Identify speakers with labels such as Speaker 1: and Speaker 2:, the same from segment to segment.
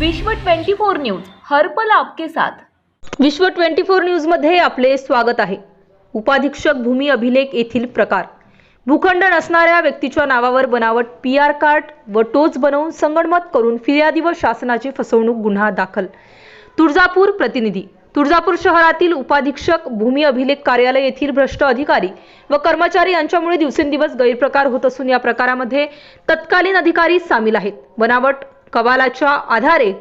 Speaker 1: विश्व 24 न्यूज हर्पल आपके साथ.
Speaker 2: विश्व 24 न्यूजमध्ये आपले स्वागत आहे. उपाधीक्षक भूमी अभिलेख येथील प्रकार. भूखंड नसणाऱ्या व्यक्तीच्या नावावर बनावट पी आर कार्ड व टोच बनवून संगणमत करून फिर्यादी व शासनाची फसवणूक गुन्हा दाखल. तुळजापूर प्रतिनिधी. तुळजापूर शहरातील उपाधीक्षक भूमी अभिलेख कार्यालय येथील भ्रष्ट अधिकारी व कर्मचारी यांच्यामुळे दिवसेंदिवस गैरप्रकार होत असून या प्रकारामध्ये तत्कालीन अधिकारी सामील आहेत. बनावट कबालाच्या आधारे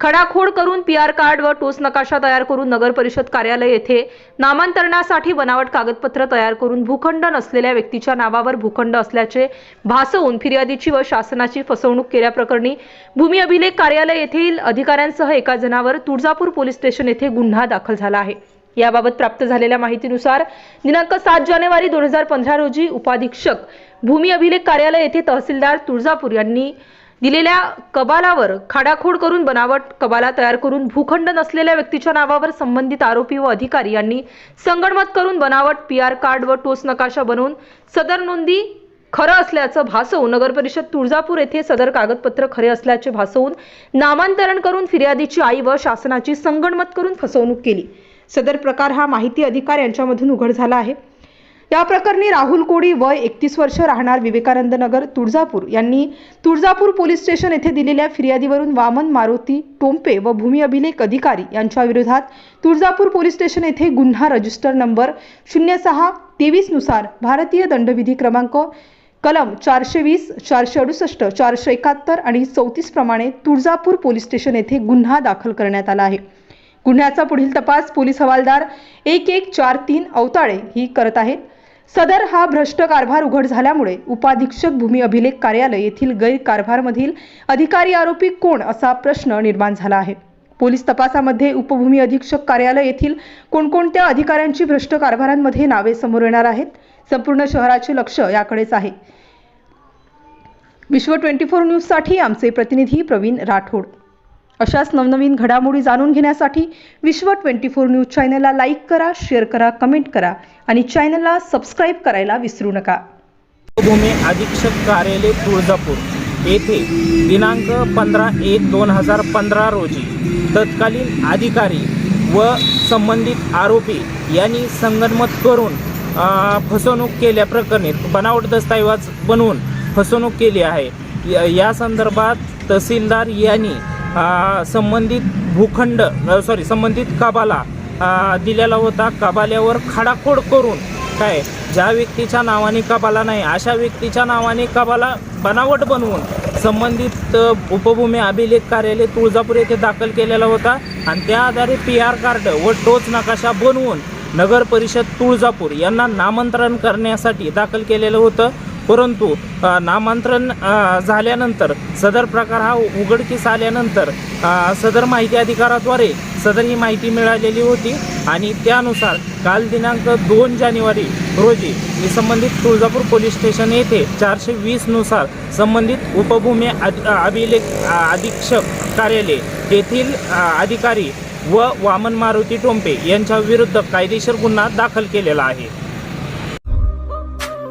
Speaker 2: खडाखोड करून पी आर कार्ड व टोच नकाशा तयार करून नगर परिषद कार्यालय येथे नामांतरणासाठी बनावट कागदपत्र तयार करून भूखंड नसलेल्या व्यक्तीच्या नावावर भूखंड असल्याचे भासवून फिर्यादीची व शासनाची फसवणूक केल्याप्रकरणी भूमी अभिलेख कार्यालय येथील अधिकाऱ्यांसह एका जणावर तुळजापूर पोलीस स्टेशन येथे गुन्हा दाखल झाला आहे. याबाबत प्राप्त झालेल्या माहितीनुसार दिनांक सात जानेवारी दोन हजार पंधरा रोजी उपाधीक्षक भूमी अभिलेख कार्यालय येथे तहसीलदार तुळजापूर यांनी दिलेल्या कबालावर खाडाखोड करून बनावट कबाला तयार करून भूखंड नसलेल्या व्यक्तीच्या नावावर संबंधित आरोपी व अधिकारी यांनी संगणमत करून बनावट पी आर कार्ड व टोच नकाशा बनवून सदर नोंदी खरं असल्याचं भासवून नगर परिषद तुळजापूर येथे सदर कागदपत्र खरे असल्याचे भासवून नामांतरण करून फिर्यादीची आई व शासनाची संगणमत करून फसवणूक केली. सदर प्रकार हा माहिती अधिकार यांच्यामधून उघड झाला आहे. या प्रकरणी राहुल कोडी वय एकतीस वर्ष राहणार विवेकानंद नगर तुळजापूर. यांनी तुळजापूर पोलीस स्टेशन येथे दिलेल्या फिर्यादीवरून वामन मारुती टोंपे व भूमी अभिलेख अधिकारी यांच्या विरोधात तुळजापूर पोलीस स्टेशन येथे गुन्हा रजिस्टर नंबर शून्य सहा तेवीसनुसार भारतीय दंडविधी क्रमांक कलम चारशे वीस चारशे अडुसष्ट चारशे एकाहत्तर आणि चौतीस प्रमाणे तुळजापूर पोलीस स्टेशन येथे गुन्हा दाखल करण्यात आला आहे. गुन्ह्याचा पुढील तपास पोलीस हवालदार एक एक चार तीन अवताळे ही करत आहेत. सदर हा भ्रष्ट कारभार उघड झाल्यामुळे उपाधीक्षक भूमी अभिलेख कार्यालय येथील गैरकारभारमधील अधिकारी आरोपी कोण असा प्रश्न निर्माण झाला आहे. पोलीस तपासामध्ये उपभूमी अधीक्षक कार्यालय येथील कोणकोणत्या अधिकाऱ्यांची भ्रष्ट कारभारांमध्ये नावे समोर येणार आहेत संपूर्ण शहराचे लक्ष याकडेच आहे. विश्व ट्वेंटी फोर न्यूजसाठी आमचे प्रतिनिधी प्रवीण राठोड. अशाच नवनवीन घडामोडी जाणून घेण्यासाठी विश्व ट्वेंटी फोर न्यूज चॅनलला लाईक करा शेअर करा कमेंट करा आणि चॅनलला सबस्क्राईब करायला विसरू नका.
Speaker 3: भूमी अधीक्षक कार्यालय तुळजापूर येथे दिनांक पंधरा एक दोन हजार पंधरा रोजी तत्कालीन अधिकारी व संबंधित आरोपी यांनी संगनमत करून फसवणूक केल्याप्रकरणी बनावट दस्तऐवज बनवून फसवणूक केली आहे. या- या संदर्भात तहसीलदार यांनी संबंधित भूखंड सॉरी संबंधित कबाला दिलेला होता. कबाल्यावर खाडाखोड करून काय ज्या व्यक्तीच्या नावाने कबाला नाही अशा व्यक्तीच्या नावाने कबाला बनावट बनवून संबंधित उपभूमी अभिलेख कार्यालय तुळजापूर येथे दाखल केलेला होता. आणि त्या आधारे पी आर कार्ड व टोच नकाशा बनवून नगर परिषद तुळजापूर यांना नामांतरण करण्यासाठी दाखल केलेलं होतं. परंतु नामांतरण झाल्यानंतर सदर प्रकार हा उघडकीस आल्यानंतर सदर माहिती अधिकाराद्वारे सदर ही माहिती मिळालेली होती आणि त्यानुसार काल दिनांक दोन जानेवारी रोजी मी संबंधित तुळजापूर पोलीस स्टेशन येथे चारशे वीसनुसार संबंधित उपभूमी अभिलेख अधीक्षक कार्यालय येथील अधिकारी व वामन मारुती टोंपे यांच्या विरुद्ध कायदेशीर गुन्हा दाखल केलेला आहे.